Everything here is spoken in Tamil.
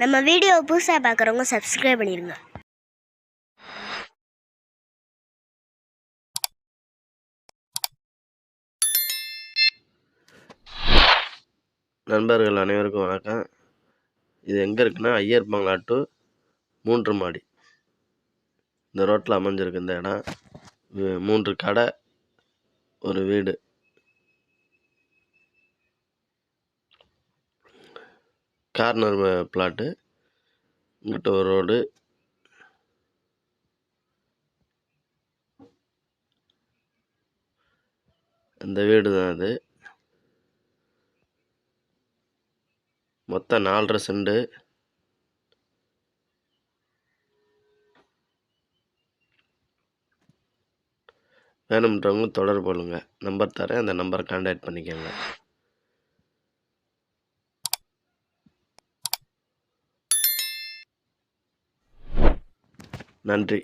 நம்ம வீடியோவை புதுசாக பார்க்குறவங்க சப்ஸ்கிரைப் பண்ணிடுங்க நண்பர்கள் அனைவருக்கும் வணக்கம். இது எங்கே இருக்குன்னா ஐயர் பங்களா டு மூன்று மாடி. இந்த ரோட்டில் அமைஞ்சிருக்கு இந்த இடம் மூன்று கடை ஒரு வீடு. கார்னர் பிளாட்டு இங்கிட்ட ஒரு ரோடு இந்த வீடு தான் அது. மொத்தம் நாலரை செண்டு. வேணும்ன்றவங்க தொடர்பு கொள்ளுங்கள் நம்பர் தரேன். அந்த நம்பரை கான்டாக்ட் பண்ணிக்கோங்க. நன்றி.